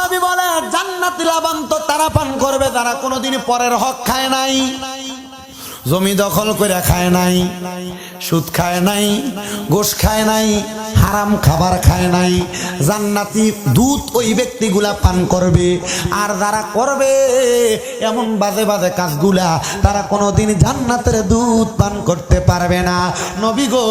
নবী বলে জান্নাতি লাবান তো তারা পান করবে তারা কোনোদিন পরের হক খায় নাই। জমি দখল করে খায় নাই, সুদ খায় নাই, গোশ খায় নাই, হারাম খাবার খায় নাই। জান্নাতি দুধ ওই ব্যক্তিগুলা পান করবে, আর যারা করবে, এমন বাজে বাজে কাজগুলা তারা কোনোদিন জান্নাতের দুধ পান করতে পারবে না। নবী গো,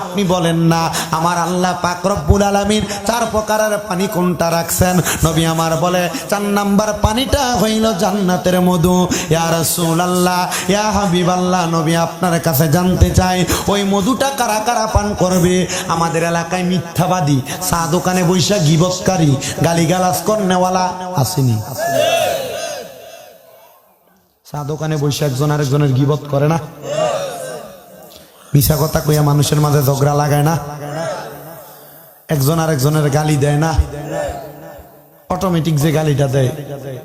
আপনি বলেন না, আমার আল্লাহ পাক রব্বুল আলামিন চার প্রকারের পানি কোনটা রাখছেন? নবী আমার বলে, চার নাম্বার পানিটা হইল জান্নাতের মধু। ইয়া রাসূলুল্লাহ, ইয়া হাবিবাল্লাহ নবী আপনার কাছে জানতে চাই, ওই মধুটা কারা কারা পান করবে? আমাদের এলাকায় মিথ্যাবাদী, চা দোকানে বৈশা গিবৎকারী, গালিগালাজ করনেওয়ালা আসেনি। চা দোকানে বসে একজন আরেকজনের গিবত করে না? মিশা কথা কইয়া মানুষের মাঝে ঝগড়া লাগায় না? একজন আরেকজনের গালি দেয় না? অটোমেটিক যে গালিটা দেয়,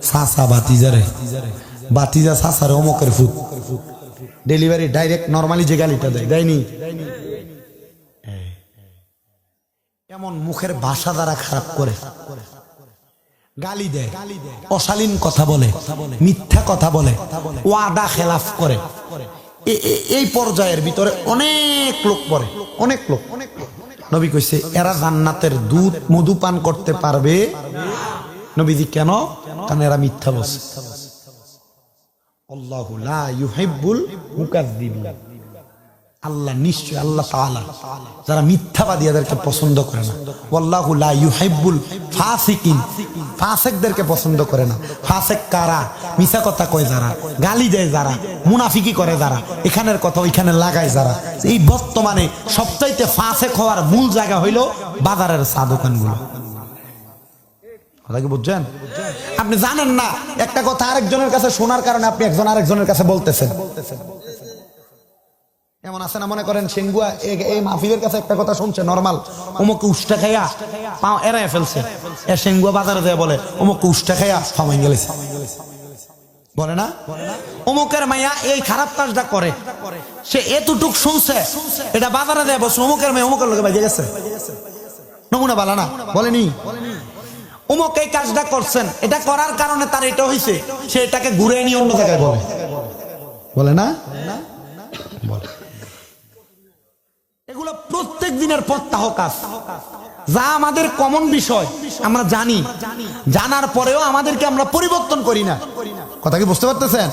সাসা বাতিজারে। বাতিজা সাসারে অমকের ফুট ডেলিভারি ডাইরেক্ট নর্মালি যে গালিটা দেয়, দেয়নি? এমন মুখের ভাষা দ্বারা খারাপ করে। গালি দেয়, অশালীন কথা বলে, মিথ্যা কথা বলে, ওয়াদা খেলাফ করে। এই পর্যায়ের ভিতরে অনেক লোক পড়ে অনেক লোক। নবী কইছে, এরা জান্নাতের দুধ মধু পান করতে পারবে? নবীজি, কেন? কারণ এরা মিথ্যা বলছে। আল্লাহু আল্লাহ নিশ্চয়, আল্লাহ যারা মিথ্যাবাদী এদেরকে পছন্দ করে না। ফাসিকদেরকে পছন্দ করে না। ফাসিক কারা? মিছা কথা কয় যারা, গালি দেয় যারা, মুনাফিকি করে যারা, এখানের কথা ওইখানে লাগায় যারা। এই বর্তমানে সবচাইতে ফাসেক হওয়ার মূল জায়গা হইল বাজারের চা দোকানগুলো কথা কি বুঝছেন? আপনি জানেন না, একটা কথা আরেকজনের কাছে শোনার কারণে আপনি একজন আরেকজনের কাছে বলতেছেন। এমন আছে না মনে করেন সিঙ্গুয়া এ- এই মাহফিলের কাছে একটা কথা শুনছে নরমাল অমুক উষ্টা খাইয়া পাও এরাই ফেলছে। এ সিঙ্গুয়া বাজারে যায় বলে অমুক উষ্টা খাইয়া ফামাই গেলেছে। বলে না? অমুকের মাইয়া এই খারাপ কাজটা করে। সে এতটুক শুনছে, এটা বাজারে দেয় বসে অমুকের মেয়ে অমুকের লোকে বাজে গেছে। নমুনা বালা না, বলেনি? অমুক এই কাজটা করছেন। এটা করার কারণে তার এটা হয়েছে সে এটাকে ঘুরে নিয়ে অন্য জায়গায় বলে। বলে না? এগুলো প্রত্যেক দিনের প্রত্যাহ কাজ যা আমাদের কমন বিষয়, আমরা জানি। জানার পরেও আমাদেরকে আমরা পরিবর্তন করি না। কথা কি বুঝতে পারতেছেন?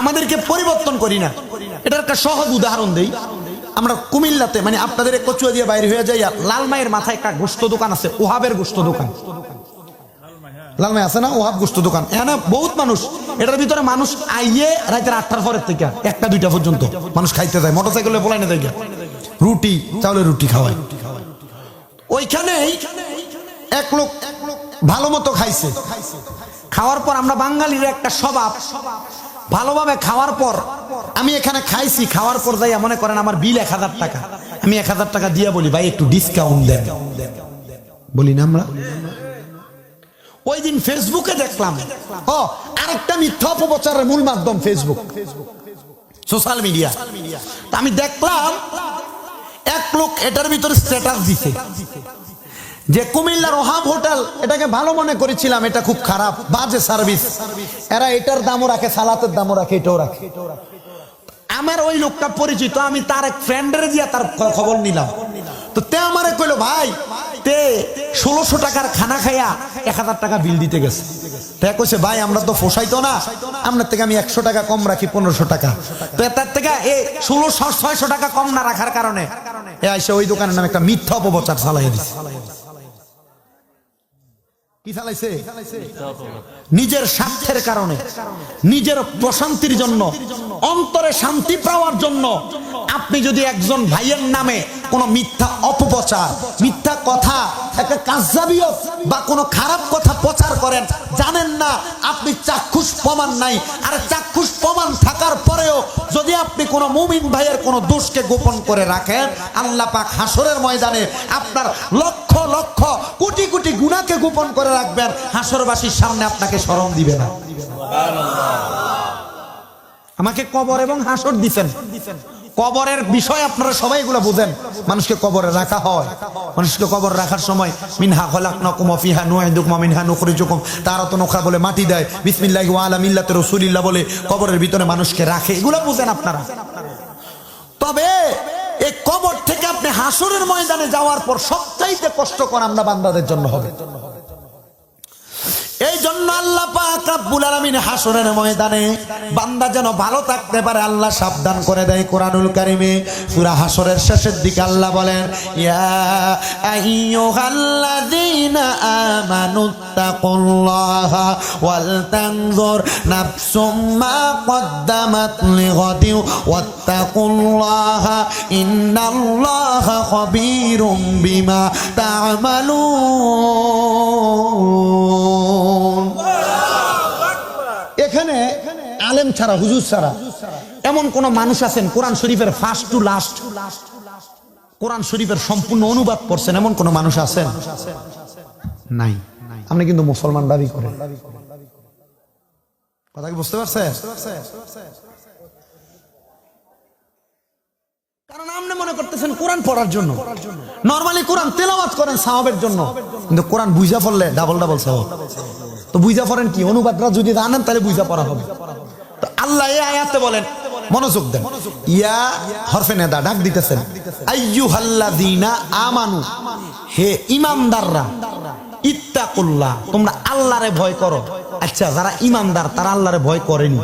আমাদেরকে পরিবর্তন করি না। এটার একটা সহজ উদাহরণ দেই। আমরা কুমিল্লাতে মানে আপনাদের কচুয়া দিয়ে বাইরে হয়ে যাই লালমাইয়ের মাথায় একটা গোস্ত দোকান আছে, ওহাবের গোস্ত দোকান। লালমাই আছে না? ওহাব গোস্ত দোকান। এখানে বহুত মানুষ। এটার ভিতরে মানুষ আইয়ে রাতের আটটার পরের থেকে, একটা, দুইটা পর্যন্ত মানুষ খাইতে যায় মোটর সাইকেলে বলাই না যায় রুটি, চাউলের রুটি খাওয়ায়। ওইখানেই এক লোক ভালো মতো খাইছে। খাওয়ার পর আমরা বাঙালির একটা স্বভাব। ভালোভাবে খাওয়ার পর আমি এখানে খাইছি, খাওয়ার পর যাই মনে করেন আমার বিল এক হাজার টাকা। আমি এক হাজার টাকা দিয়ে বলি, ভাই, একটু ডিসকাউন্ট দেন। বলি, না আমরা ওই দিন ফেসবুকে দেখলাম। ও, আরেকটা মিথ্যা অপপ্রচারের মূল মাধ্যম ফেসবুক সোশ্যাল মিডিয়া আমি দেখলাম, এক লোক এটার ভিতরে স্ট্যাটাস দিছে। যে কুমিল্লার ওহাব হোটেল, এটাকে ভালো মনে করেছিলাম, এটা খুব খারাপ, বাজে সার্ভিস এরা এটার দামও রাখে, সালাতের দামও রাখে, এটাও রাখে। আমার ওই লোকটা পরিচিত, আমি তার এক ফ্রেন্ডের দিয়া তার খবর নিলাম। তো তে আমারে কইলো, ভাই, তে ষোলোশো টাকার খানা খাইয়া এক হাজার টাকা বিল দিতে গেছে। তে কইছে, ভাই, আমরা তো পোষাইতো না। আপনার থেকে আমি একশো টাকা কম রাখি, পনেরোশো টাকা। তো তার থেকে এ ষোলোশো, ছয়শো টাকা কম না রাখার কারণে এ আইসে ওই দোকানের নামে একটা মিথ্যা অপপ্রচার চালাই দিছে। কি চালাইছে? নিজের স্বার্থের কারণে নিজের প্রশান্তির জন্য অন্তরে শান্তি পাওয়ার জন্য আপনি যদি একজন ভাইয়ের নামে কোনো মিথ্যা অপপ্রচার মিথ্যা কথা একটা কাজাবিয়ত বা কোনো খারাপ কথা প্রচার করেন জানেন না আপনি চাক্ষুষ প্রমাণ নাই। আর চাক্ষুষ প্রমাণ থাকার পরেও যদি আপনি কোনো মুমিন ভাইয়ের কোনো দোষকে গোপন করে রাখেন আল্লাহ পাক হাসরের ময়দানে আপনার লক্ষ লক্ষ লক্ষ কোটি কোটি গুণাকে গোপন করে রাখবেন, হাসরবাসীর সামনে আপনাকে স্মরণ দিবে না। আমাকে কবর এবং হাসর দিছেন। কবরের বিষয় আপনারা সবাই এগুলো বুঝেন। মানুষকে কবরে রাখা হয়। মানুষকে কবর রাখার সময়, মিনহা খলাকনাকুম ওয়া ফিহা নুইদুকুম ওয়া মিনহা নুখরিজুকুম। তারা তো নোখরা বলে মাটি দেয়। বিসমিল্লাহি ওয়া আলা মিল্লাতি রাসূলিল্লাহ বলে কবরের ভিতরে মানুষকে রাখে। এগুলো বুঝেন আপনারা। তবে আপনি হাসুরের ময়দানে যাওয়ার পর সবচাইতে কষ্টকর আমরা বান্দাদের জন্য হবে। এই জন্য আল্লাহ পাক রব্বুল আলামিন হাসরের ময়দানে বান্দা যেন ভালো থাকতে পারে, আল্লাহ সাবধান করে দেয় কোরআনুল কারিমে। সূরা হাসরের শেষের দিকে আল্লাহ বলেন, ইয়া আইয়ুহাল্লাযীনা আমানুত্তাকুল্লাহা ওয়াল তানজুর নাফসুম মা কদ্দামাত লিগাদিন ওয়াত্তাকুল্লাহা ইন্নাল্লাহা খাবীরুম বিমা তা'মালুন। ছাড়া, হুজুর ছাড়া। এমন কোন মানুষ আছেন, কোরআন শরীফের ফার্স্ট টু লাস্ট কোরআন শরীফের সম্পূর্ণ অনুবাদ করছেন, এমন কোন মানুষ আছেন? নাই। আপনি কিন্তু মুসলমান দাবি করেন। কথা কি বুঝতে পারছেন? কারণ আপনি মনে করতেছেন কোরআন পড়ার জন্য। নরমালি কোরআন তেলাওয়াত করেন সাহাবের জন্য। কিন্তু কোরআন বুঝা পড়লে ডাবল ডাবল সাহাব। তো বুঝা পড়েন কি? অনুবাদটা যদি জানেন, তাহলে বুঝা পড়া হবে। তো আল্লাহ এই আয়াতে বলেন, মনোযোগ দেন। ইয়া হরফে নেদা, ডাক দিতেছেন। আইয়ুহাল্লাযীনা আমানু, হে ইমানদাররা, ইত্তাকুল্লাহ, তোমরা আল্লাহরে ভয় করো। আচ্ছা যারা ইমানদার, তারা আল্লাহরে ভয় করেনি।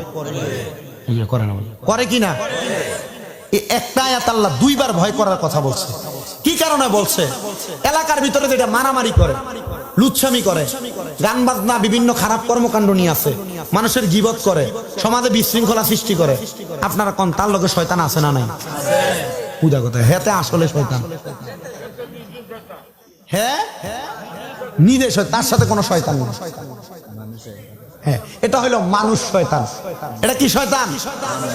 ইয়ে করে না। করে কি না? একটা আয়াত আল্লাহ দুইবার ভয় করার কথা বলছে। কি কারণে বলছে? এলাকার ভিতরে যেটা মারামারি করে লুচ্ছামি করে, গান বাজনা, বিভিন্ন খারাপ কর্মকাণ্ড নিয়ে আছে মানুষের জীবত করে, সমাজে বিশৃঙ্খলা সৃষ্টি করে। আপনারা কোন, তার লোকে শয়তান আছে না নাই? পূজা কথা হেতে আসলে শয়তান। হ্যাঁ নিজে তার সাথে কোনো শয়তান নেই। হ্যাঁ এটা হলো মানুষ শয়তান। এটা কি শয়তান?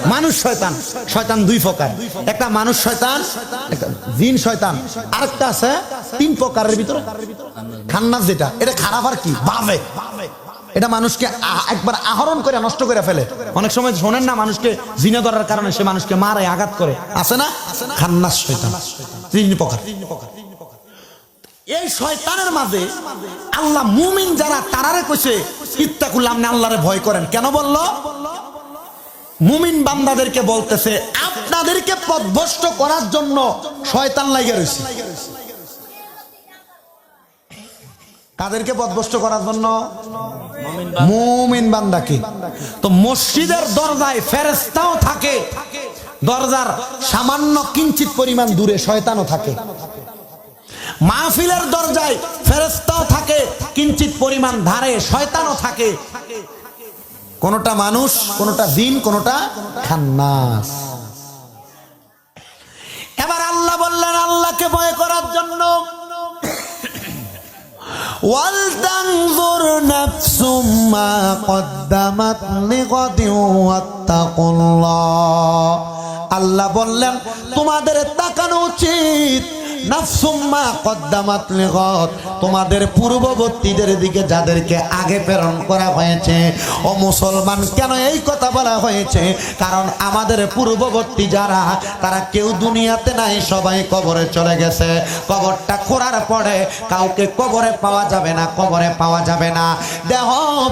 মানুষ শয়তান। শয়তান দুই প্রকার। একটা মানুষ শয়তান জিন শয়তান। আছে, তিন প্রকারের ভিতরে। খান্নাস যেটা, এটা খারাপ আর কি? এটা মানুষকে একবার আহরণ করে, নষ্ট করে ফেলে। অনেক সময় শোনেন না, মানুষকে জিনে ধরার কারণে সে মানুষকে মারে আঘাত করে। আছে না? খান্নাস শয়তান। তিন প্রকার। এই শয়তানের মাঝে আল্লাহ মুমিন যারা, তারারে কইছে ইত্তাকুল্লাহ আপনি আল্লাহরে ভয় করেন। কেন বলল? মুমিন বান্দাদেরকে বলতেছে, আপনাদেরকে পথভ্রষ্ট করার জন্য শয়তান লাগে রয়েছে কাদেরকে পথভ্রষ্ট করার জন্য? মুমিন বান্দাকে। তো মসজিদের দরজায় ফেরেস্তাও থাকে, দরজার সামান্য কিঞ্চিত পরিমাণ দূরে শয়তানও থাকে। মাহফিলের দরজায় ফেরেস্তাও থাকে কিঞ্চিত পরিমাণ ধারে শয়তানও থাকে কোনটা মানুষ কোনটা দিন কোনটা খান্নাস এবার আল্লাহ বললেন আল্লাহকে ভয় করার জন্য ولتنظر نفس ما قدمت لغد واتقوا الله আল্লাহ বললেন তোমাদের তাকানো উচিত নাফসুম্মা কদ্দামাত লিগত, তোমাদের পূর্ববর্তীদের দিকে যাদেরকে আগে প্রেরণ করা হয়েছে, ও মুসলমান কেন এই কথা বলা হয়েছে? কারণ আমাদের পূর্ববর্তী যারা, তারা কেউ দুনিয়াতে নাই, সবাই কবরে চলে গেছে। কবরটা খোঁড়ার পরে কাউকে কবরে পাওয়া যাবে না, কবরে পাওয়া যাবে না। দেহ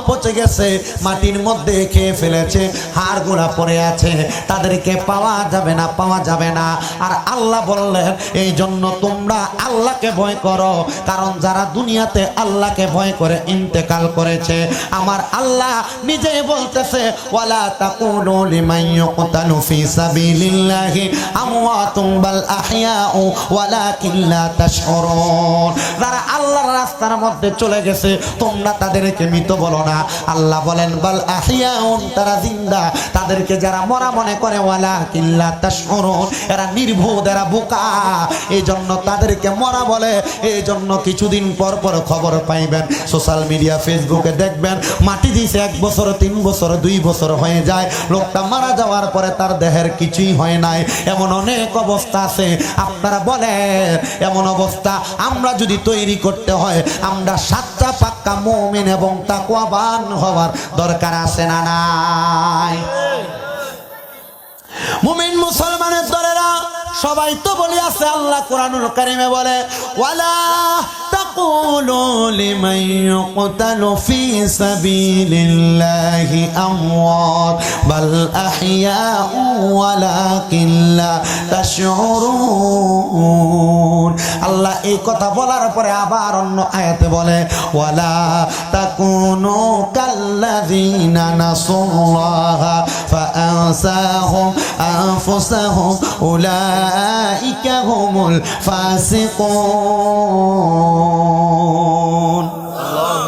পচে গেছে, মাটির মধ্যে খেয়ে ফেলেছে হাড় গুড়া পড়ে আছে, তাদেরকে পাওয়া যাবে না, পাওয়া যাবে না। আর আল্লাহ বললেন এই জন্য তোমরা আল্লাহকে ভয় করো, কারণ যারা দুনিয়াতে আল্লাহকে ভয় করে, ইন্তেকাল করেছে। আমার আল্লাহ নিজে বলতেছে, ওয়ালা যারা রাস্তার মধ্যে চলে গেছে, তোমরা তাদেরকে বলো না। আল্লাহ বলেন তারা জিন্দা। তাদেরকে যারা মনে করে এরা নির্বোধ এরা বোকা। এই জন্য তাদেরকে মরা বলে এই জন্য কিছুদিন পর পর খবর পাইবেন। সোশ্যাল মিডিয়া ফেসবুকে দেখবেন, মাটি দিছে এক বছর, তিন বছর, দুই বছর হয়ে যায়। লোকটা মারা যাওয়ার পরে তার দেহের কিছুই হয় নাই। এমন অনেক অবস্থা আছে। আপনারা বলেন, এমন অবস্থা আমরা যদি তৈরি করতে হয়, আমরা সাতটা পাক্কা মুমিন এবং তাকওয়াবান হওয়ার দরকার আছে না নাই? মুমিন মুসলমানের সবাই তো বলি আছে আল্লাহ কোরআনুল কারিমে বলে ওয়ালা تقولوا لمن يقتل في سبيل الله أموات بل أحياء ولكن لا تشعرون আল্লাহ এই কথা বলার পরে আবার অন্য আয়াতে বলে ওয়ালা তাকুনু কাল্লাযীনা নাসুল্লাহা ফাআনসাহুম আনফুসাহুম উলাইকা হুমুল ফাসিকুন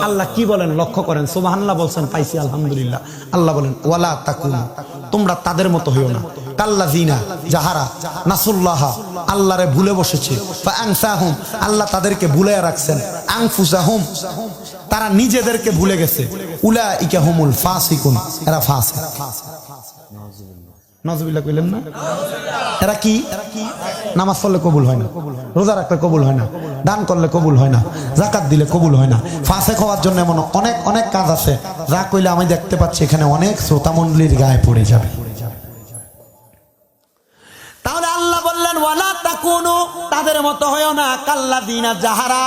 আল্লাহ কি বলেন? লক্ষ্য করেন। সুবহানাল্লাহ বলছেন, পাইছি, আলহামদুলিল্লাহ। আল্লাহ বলেন, ওয়ালা তাকুন। তোমরা তাদের মতো হইও না। কাল্লা জিনা যাহারা, নাসুল্লাহা, আল্লাহরে ভুলে বসেছে। আংসাহুম আল্লাহ তাদেরকে ভুলে রাখছেন। আংফুসাহুম তারা নিজেদেরকে ভুলে গেছে। উলা ইকা হুমুল ফাসিকুন, এরা ফাসিক। নজবিল্লাহ কইলেন না? এরা কি? নামাজ পড়লে কবুল হয় না। রোজা রাখলে কবুল হয় না। দান করলে কবুল হয় না। জাকাত দিলে কবুল হয় না। ফাঁসে হওয়ার জন্য এমন অনেক অনেক কাজ আছে। যা কইলে আমি দেখতে পাচ্ছি এখানে অনেক শ্রোতা মন্ডলীর গায়ে পড়ে যাবে। তাহলে আল্লাহ বললেন, ওয়ালা তাকুনু তাদের মতো হয় না। কাল্লা দিনা যাহারা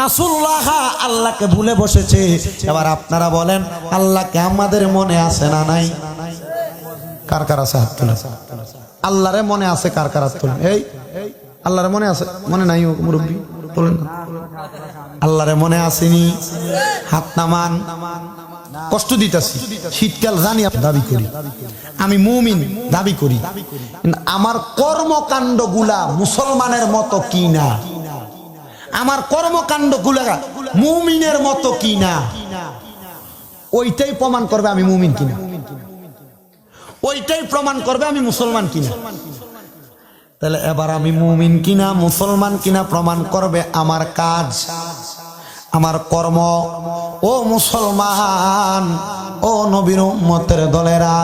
নাসুল্লাহ, আল্লাহকে ভুলে বসেছে। এবার আপনারা বলেন আল্লাহকে আমাদের মনে আছে না নাই? কার কার আছে হাত তুলে? আল্লাহরে মনে আছে কার কার হাত এই, আল্লাহরে মনে আছে? মনে নাই মুরব্বী? বলেন না। আল্লাহরে মনে আসেনি? হাত নামান? কষ্ট দিতেছি। শীতকাল জানি দাবি করি। আমি মুমিন, দাবি করি। আমার কর্মকাণ্ডগুলা মুসলমানের মতো কি না? আমার কর্মকাণ্ডগুলা মুমিনের মতো কি না? ওইটাই প্রমাণ করবে আমি মুমিন কিনা। ওইটাই প্রমাণ করবে আমি মুসলমান কিনা। তাহলে এবার আমি মুমিন কিনা, মুসলমান কিনা প্রমাণ করবে আমার কাজ, আমার কর্ম। ও মুসলমান, ও নবীর উম্মতের দলেরা,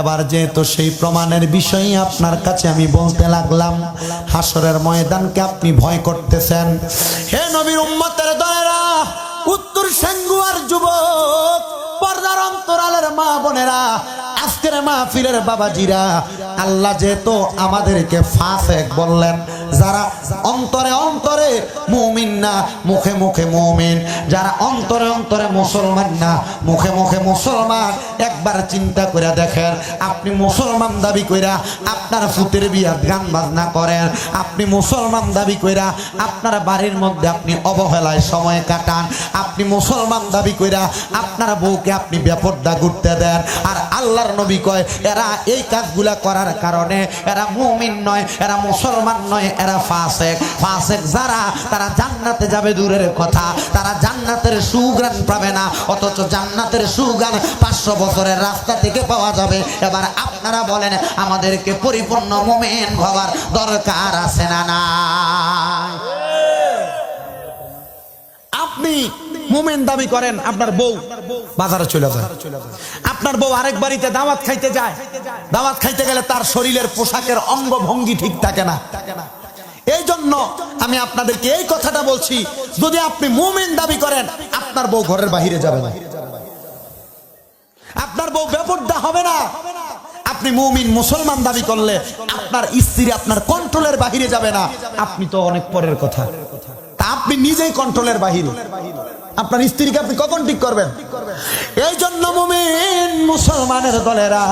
এবার যেহেতু সেই প্রমাণের বিষয়ে আপনার কাছে আমি বলতে লাগলাম হাসরের ময়দানকে আপনি ভয় করতেছেন। হে নবীর উম্মতের দলেরা, উত্তর সেঙ্গুয়ার যুবক, পর্দার অন্তরালের মা বোনেরা আজকের মাহফিলের বাবাজিরা, আল্লাহ যেহেতু আমাদেরকে ফাসেক বললেন, যারা অন্তরে অন্তরে মুমিন না, মুখে মুখে মুমিন, যারা অন্তরে অন্তরে মুসলমান না, মুখে মুখে মুসলমান, একবার চিন্তা করে দেখেন, আপনি মুসলমান দাবি কইরা আপনার ফুতের বিয়া গান বাজনা করেন, আপনি মুসলমান দাবি কইরা আপনার বাড়ির মধ্যে আপনি অবহেলায় সময় কাটান, আপনি মুসলমান দাবি কইরা আপনার বউকে আপনি বেপর্দা ঘুরতে দেন, আর আল্লাহর নবী কয়, এরা এই কাজগুলা করার কারণে এরা মুমিন নয়, এরা মুসলমান নয়, এরা ফাসেক। ফাসেক যারা, তারা জান্নাতে যাবে দূরের কথা। তারা জান্নাতের সুগ্রাণ পাবে না, অথচ জান্নাতের সুগান পাঁচশো বছরের রাস্তা থেকে পাওয়া যাবে। এবার আপনারা বলেন, আমাদেরকে পরিপূর্ণ মুমিন হওয়ার দরকার আছে না না আপনি মুমেন দাবি করেন, আপনার বউ বাজারে চলে যায়। আপনার বউ আরেক বাড়িতে দাওয়াত খাইতে যায়। দাওয়াত খাইতে গেলে তার শরীরের পোশাকের অঙ্গ ভঙ্গি ঠিক থাকে না। এই জন্য আমি আপনাদেরকে এই কথাটা বলছি, যদি আপনি মোমেন দাবি করেন, আপনার বউ ঘরের বাহিরে যাবে না। আপনার বউ বেপর্দা হবে না। আপনি মুমিন মুসলমান দাবি করলে আপনার স্ত্রী আপনার কন্ট্রোলের বাহিরে যাবে না। আপনি তো অনেক পরের কথা। আপনি নিজেই কন্ট্রোলের বাহিরে। আপনার স্ত্রীকে আপনি কখন ঠিক করবেন? এই জন্য মুমিন মুসলমানের দলেরা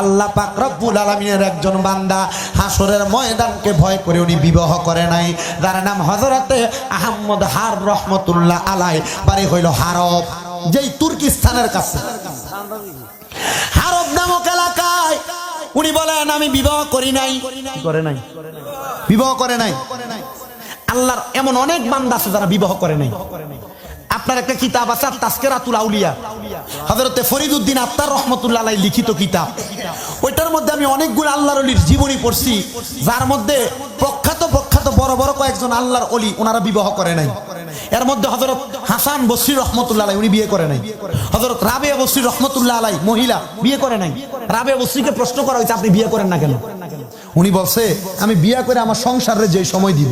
আল্লাহ পাক রব্বুল আলমিনের একজন বান্দা হাসরের ময়দানকে ভয় করে উনি বিবাহ করে নাই। যার নাম হজরতে আহম্মদ হার রহমতুল্লাহ আলাই বাড়ি হইল হারব যেই তুর্কিস্তানের কাছে। হারব নামক এলাকায় উনি বলেন আমি বিবাহ করি নাই। করে নাই। বিবাহ করে নাই। আল্লাহর এমন অনেক বান্দা আছে যারা বিবাহ করে নাই। আপনার একটা কিতাব আছে তাস্কেরাতুল আউলিয়া। হযরতে ফরিদউদ্দিন আত্মার রহমতুল্লাহ লিখিত কিতাব। ওইটার মধ্যে আমি অনেকগুলো আল্লাহর অলির জীবনী পড়ছি, যার মধ্যে প্রখ্যাত প্রখ্যাত বড় বড় কয়েকজন আল্লাহর অলি ওনারা বিবাহ করে নাই। এর মধ্যে হজরত হাসান বসরি রহমতুল্লাহ উনি বিয়ে করে নাই। হজরত রাবে বসরি রহমতুল্লাহ আলাই মহিলা, বিয়ে করে নাই। রাবে বসরিকে প্রশ্ন করা হয়েছে, আপনি বিয়ে করেন না কেন? উনি বলছে, আমি বিয়ে করে আমার সংসারে যে সময় দিব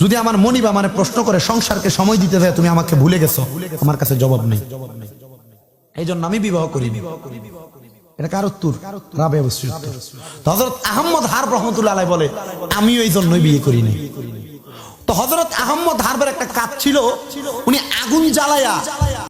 যদি আমার মনিবা মানে প্রশ্ন করে, সংসারকে সময় দিতে দেয় তুমি আমাকে ভুলে গেছো। আমার কাছে জবাব নেই। এই জন্য আমি বিবাহ করি এটা কার উত্তর? রাবে অবশ্যই উত্তর। হজরত আহম্মদ হারব আলাই বলে, আমিও এই জন্যই বিয়ে করি নাই তো হজরত আহম্মদ হারবের একটা কাজ ছিল, উনি আগুন জ্বালায়া